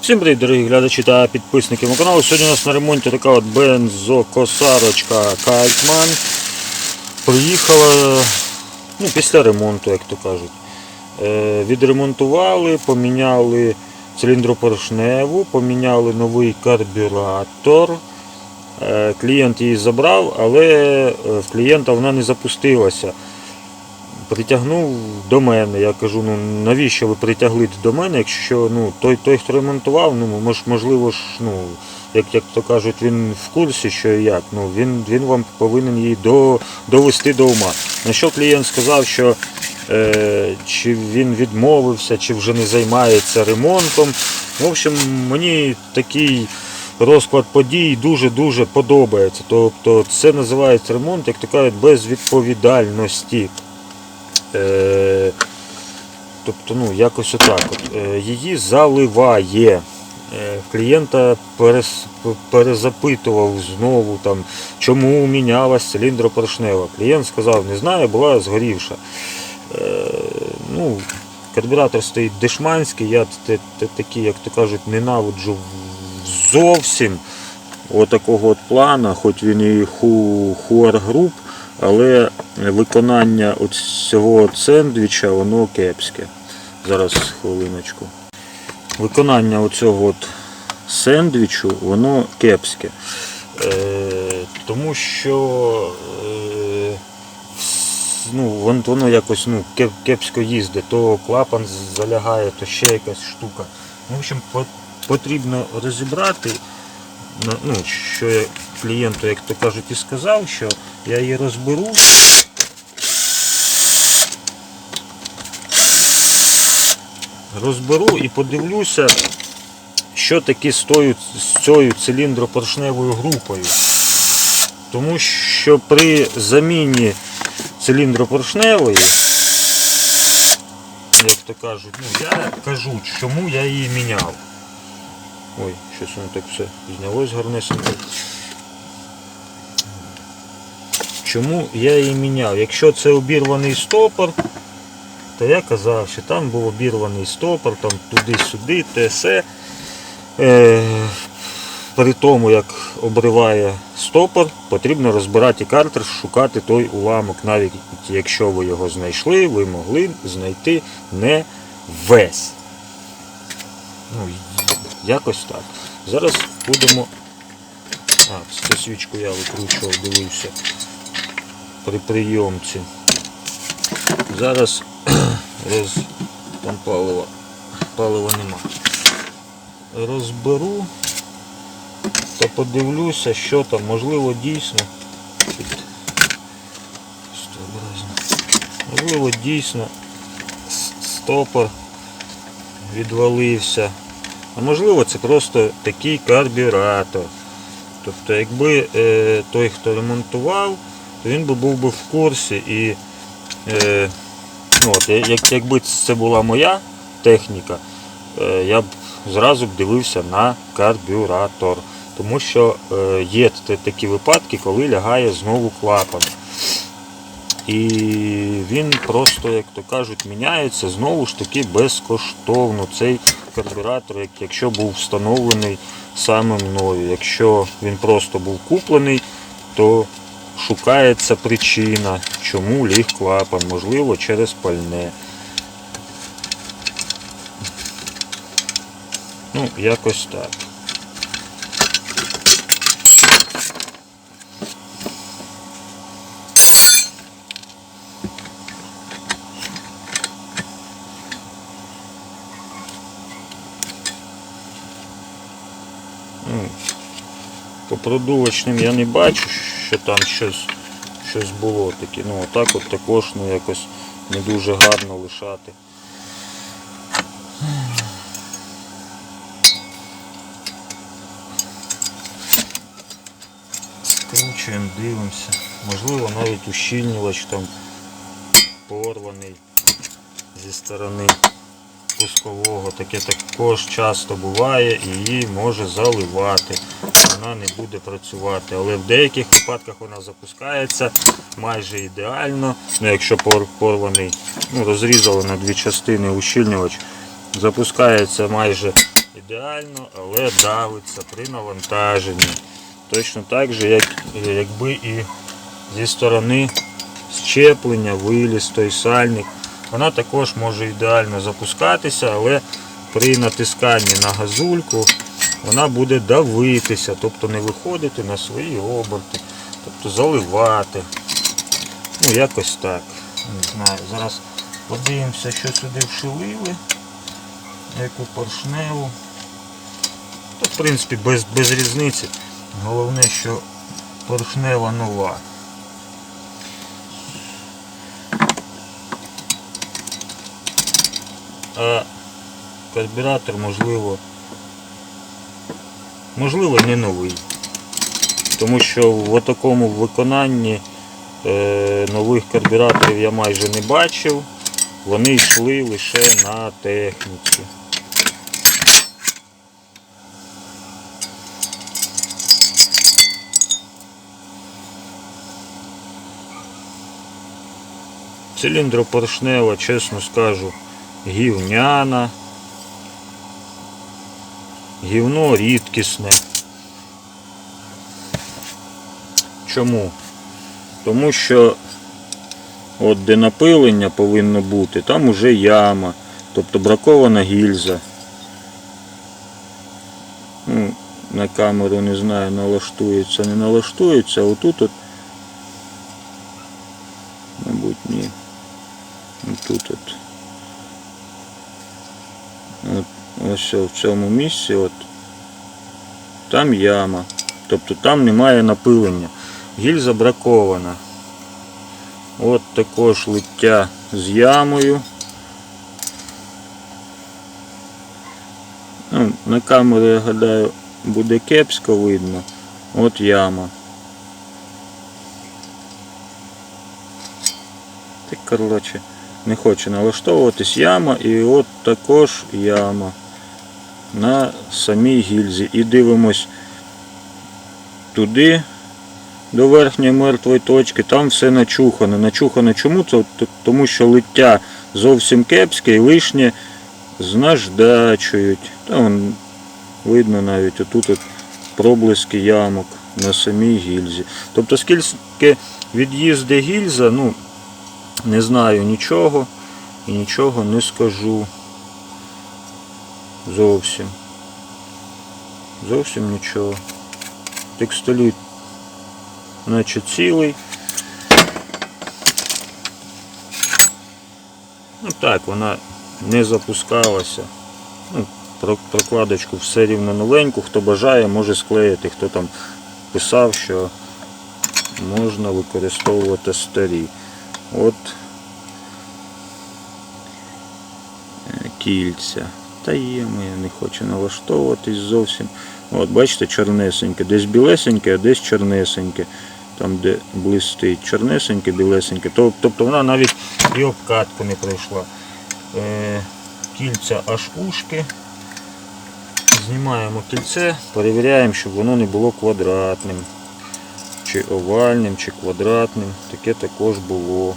Всім привіт, дорогі глядачі та підписники мого каналу. Сьогодні у нас на ремонті така от бензокосарочка Кайтман. Приїхала ну, після ремонту, як то кажуть. Е, відремонтували, поміняли циліндропоршневу, поміняли новий карбюратор. Е, клієнт її забрав, але е, в клієнта вона не запустилася притягнув до мене. Я кажу, ну навіщо ви притягли до мене, якщо ну, той, той хто ремонтував, ну мож, можливо ж, ну, як, як то кажуть, він в курсі, що і як. Ну, він, він вам повинен її до, довести до ума. На що клієнт сказав, що е, чи він відмовився, чи вже не займається ремонтом. В общем, мені такий розклад подій дуже-дуже подобається. Тобто це називається ремонт, як то кажуть, без відповідальності. Е, тобто, ну, якось отак. От. Е, її заливає. Е, клієнта перезапитував знову, там, чому мінялась циліндропоршнева. Клієнт сказав, не знаю, була згорівша. Ну, карбюратор стоїть дешманський, я т- т- такі, як то кажуть, ненавиджу зовсім отакого от плана, хоч він і хуар-груп, але виконання цього сендвіча воно кепське. Зараз хвилиночку. Виконання оцього сендвічу воно кепське. Е, тому що е, ну, вон- воно якось ну, кеп- кепсько їздить, то клапан залягає, то ще якась штука. Ну, В общем, потрібно розібрати, ну, що клієнту, як то кажуть, і сказав, що я її розберу. Розберу і подивлюся, що таке з цією циліндропоршневою групою. Тому що при заміні циліндропоршневої, як то кажуть, ну я кажу, чому я її міняв. Ой, щось воно так все знялось гарнесенько. Чому я її міняв? Якщо це обірваний стопор, то я казав, що там був обірваний стопор, там туди-сюди, те. Е, при тому, як обриває стопор, потрібно розбирати картридж, шукати той уламок, навіть якщо ви його знайшли, ви могли знайти не весь. Ну, якось так. Зараз будемо. А, цю свічку я викручував, дивився при прийомці. Зараз роз... там палива. Палива нема. Розберу та подивлюся, що там, можливо, дійсно. Можливо, дійсно стопор відвалився. А можливо, це просто такий карбюратор. Тобто, якби е, той, хто ремонтував, то він би був би в курсі і е, ну, от, як, якби це була моя техніка, е, я б зразу б дивився на карбюратор. Тому що е, є такі випадки, коли лягає знову клапан. І він просто, як то кажуть, міняється знову ж таки безкоштовно. Цей карбюратор, як- якщо був встановлений саме мною. Якщо він просто був куплений, то шукається причина, чому ліг клапан, можливо, через пальне. Ну, якось так. По продувочним я не бачу, що там щось, щось було таке. Ну, отак от також ну, якось не дуже гарно лишати. Скручуємо, дивимося. Можливо, навіть ущільнювач там порваний зі сторони пускового. Таке також часто буває і її може заливати. Вона не буде працювати. Але в деяких випадках вона запускається майже ідеально. Ну, якщо порваний, ну, розрізали на дві частини ущільнювач, запускається майже ідеально, але давиться при навантаженні. Точно так же, як, якби і зі сторони щеплення, виліз той сальник. Вона також може ідеально запускатися, але при натисканні на газульку вона буде давитися, тобто не виходити на свої оберти, тобто заливати. Ну, якось так. Не знаю. Зараз подивимося, що сюди вшилили. Яку поршневу. В принципі, без, без різниці. Головне, що поршнева нова. А карбюратор, можливо, можливо, не новий. Тому що в такому виконанні е, нових карбюраторів я майже не бачив. Вони йшли лише на техніці. Циліндропоршнева, чесно скажу, гівняна. Гівно рідкісне. Чому? Тому що от де напилення повинно бути, там уже яма, тобто бракована гільза. Ну, на камеру не знаю, налаштується, не налаштується, а отут от, мабуть, ні. Тут от. От ось в цьому місці от, там яма. Тобто там немає напилення. Гільза бракована. От також лиття з ямою. Ну, на камеру, я гадаю, буде кепсько видно. От яма. Так, коротше, не хоче налаштовуватись яма і от також яма на самій гільзі. І дивимось туди до верхньої мертвої точки, там все начухано. Начухано чому? Це тому що лиття зовсім кепське і лишнє з наждачують. Там видно навіть отут от проблиски ямок на самій гільзі. Тобто скільки від'їзде гільза, ну не знаю нічого і нічого не скажу. Зовсім. Зовсім нічого. Текстоліт наче цілий. Ну так, вона не запускалася. Ну, прокладочку все рівно новеньку. Хто бажає, може склеїти. Хто там писав, що можна використовувати старі. От е, кільця. Та є, я не хочу налаштовуватись зовсім. От, бачите, чорнесеньке. Десь білесеньке, а десь чорнесеньке. Там, де блистить чорнесеньке, білесеньке. Тобто вона навіть і обкатку не пройшла. Е, кільця аж ушки. Знімаємо кільце, перевіряємо, щоб воно не було квадратним. Чи овальним, чи квадратним. Таке також було.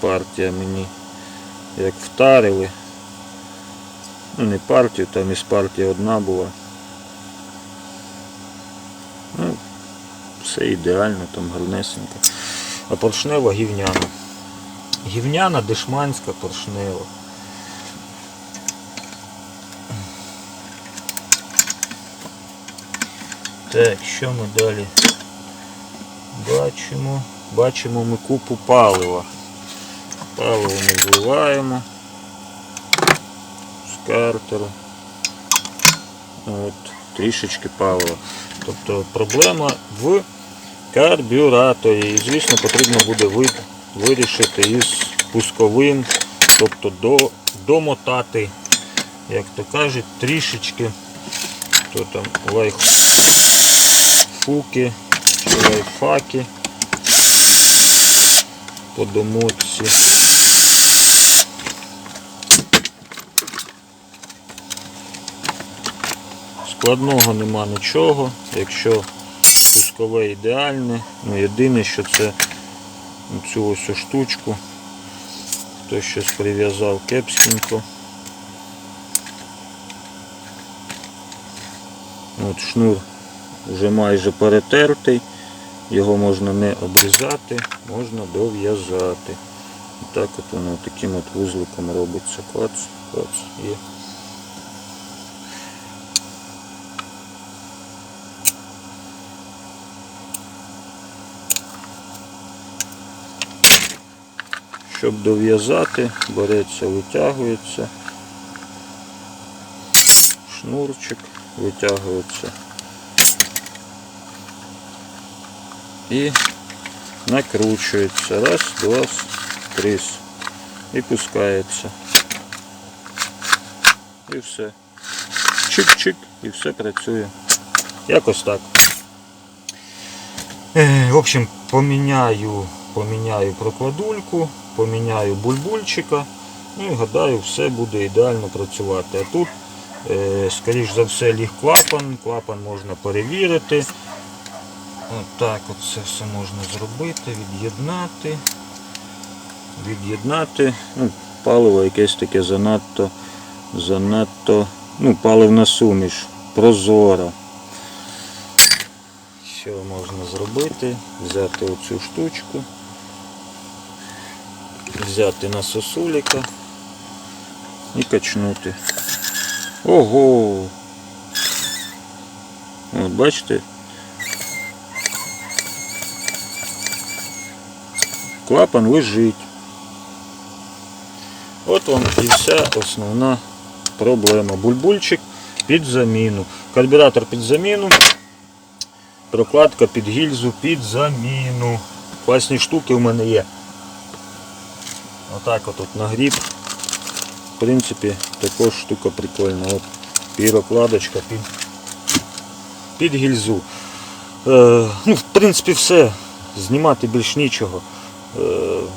Партія мені як втарили. Ну не партію, там із партії одна була. Ну, все ідеально, там гарнесенько. А поршнева гівняна. Гівняна дешманська поршнева. Так, що ми далі бачимо? Бачимо ми купу палива. Паливо ми вливаємо з картеру. От, трішечки палива. Тобто проблема в карбюраторі. І звісно потрібно буде ви- вирішити із пусковим, тобто до, домотати, як то кажуть, трішечки то там лайфхуки чи лайфхаки по домотці. складного нема нічого, якщо пускове ідеальне, ну єдине, що це цю ось штучку, хтось щось прив'язав кепськенько. От Шнур вже майже перетертий, його можна не обрізати, можна дов'язати. Так от воно таким от вузликом робиться. Клац, клац. і Щоб дов'язати, береться, витягується. Шнурчик витягується. І накручується. Раз, два, три. І пускається. І все. Чик-чик, і все працює. Якось так. Е, В общем, поміняю, поміняю прокладульку, поміняю бульбульчика. Ну і гадаю, все буде ідеально працювати. А тут, е, скоріш за все, ліг клапан. Клапан можна перевірити. Отак от це все можна зробити, від'єднати. Від'єднати. Ну, паливо якесь таке занадто, занадто, ну, паливна суміш, прозора. Що можна зробити? Взяти оцю штучку, взяти на сосуліка і качнути. Ого! От бачите? Клапан лежить. От вам і вся основна проблема. Бульбульчик під заміну. Карбюратор під заміну. Прокладка під гільзу під заміну. Класні штуки в мене є. Отак от, от нагріб. В принципі, також штука прикольна. От пірокладочка під, під гільзу. Е, ну, в принципі, все. Знімати більш нічого. Е,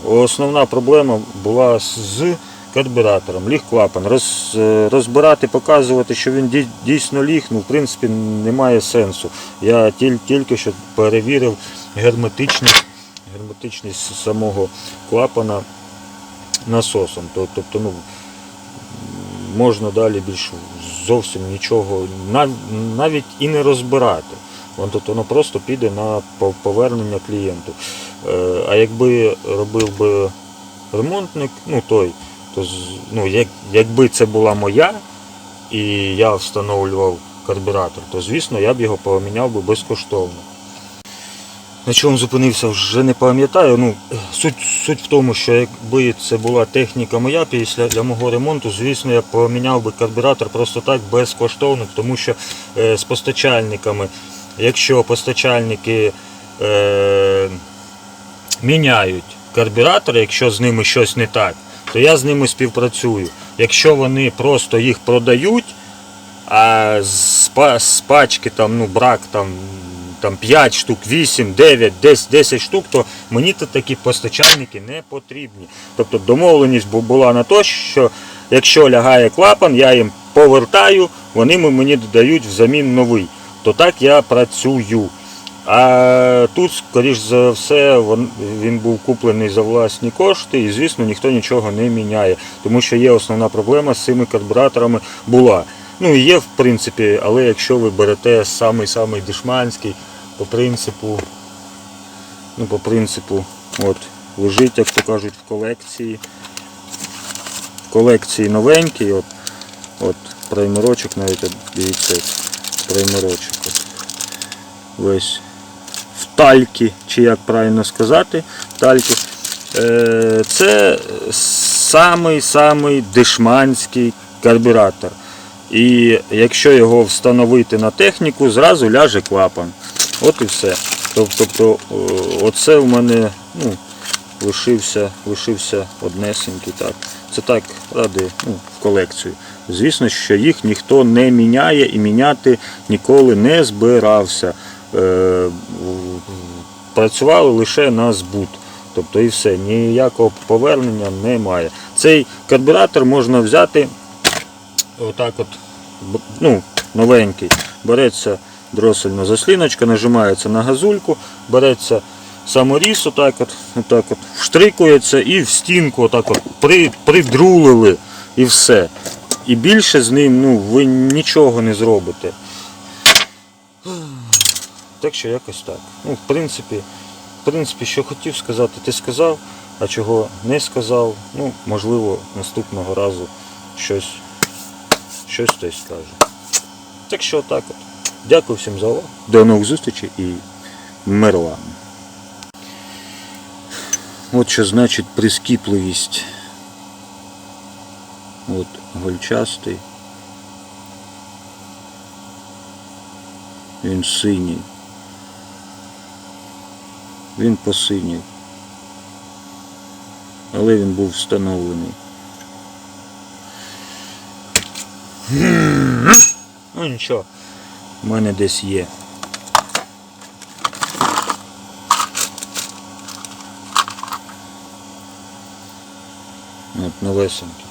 основна проблема була з карбюратором. Ліг клапан. Роз, е, розбирати, показувати, що він дійсно ліг, ну, в принципі, немає сенсу. Я тіль- тільки що перевірив герметичність, герметичність самого клапана насосом. Тобто, ну, можна далі більш зовсім нічого, навіть і не розбирати. Тут воно просто піде на повернення клієнту. Е, А якби робив би ремонтник, ну той, то ну, як, якби це була моя і я встановлював карбюратор, то звісно я б його поміняв би безкоштовно. На чому зупинився, вже не пам'ятаю. Ну, суть, суть в тому, що якби це була техніка моя після для мого ремонту, звісно, я поміняв би карбюратор просто так безкоштовно, тому що е, з постачальниками, якщо постачальники е, міняють карбюратор, якщо з ними щось не так, то я з ними співпрацюю. Якщо вони просто їх продають, а з, з пачки там, ну, брак там, там 5 штук, 8, 9, 10, 10 штук, то мені то такі постачальники не потрібні. Тобто домовленість була на те, що якщо лягає клапан, я їм повертаю, вони мені додають взамін новий. То так я працюю. А тут, скоріш за все, він був куплений за власні кошти і, звісно, ніхто нічого не міняє, тому що є основна проблема з цими карбюраторами була. Ну і є, в принципі, але якщо ви берете самий-самий дешманський, по принципу, ну, по принципу, от, лежить, як то кажуть, в колекції. В колекції новенький, от, от праймерочок навіть, дивіться, праймерочок. От весь в тальки, чи як правильно сказати, тальки. Е, Це самий-самий дешманський карбюратор. І якщо його встановити на техніку, зразу ляже клапан. От і все. Тобто, о, оце в мене ну, лишився, лишився однесенький. Так. Це так ради ну, в колекцію. Звісно, що їх ніхто не міняє і міняти ніколи не збирався. Е, працювали лише на збут. Тобто і все, ніякого повернення немає. Цей карбюратор можна взяти отак от, ну, новенький. Береться дросельна засліночка, нажимається на газульку, береться саморіз, отак от, отак от, вштрикується і в стінку отак от при, придрулили і все. І більше з ним ну, ви нічого не зробите. Так що якось так. Ну, в принципі, в принципі, що хотів сказати, ти сказав, а чого не сказав, ну, можливо, наступного разу щось, щось хтось скаже. Так що так от. Дякую всім за увагу. До нових зустрічей і мир вам. От що значить прискіпливість. От гольчастий. Він синій. Він посинів. Але він був встановлений. Ну нічого. Мене десь є. От новесенький.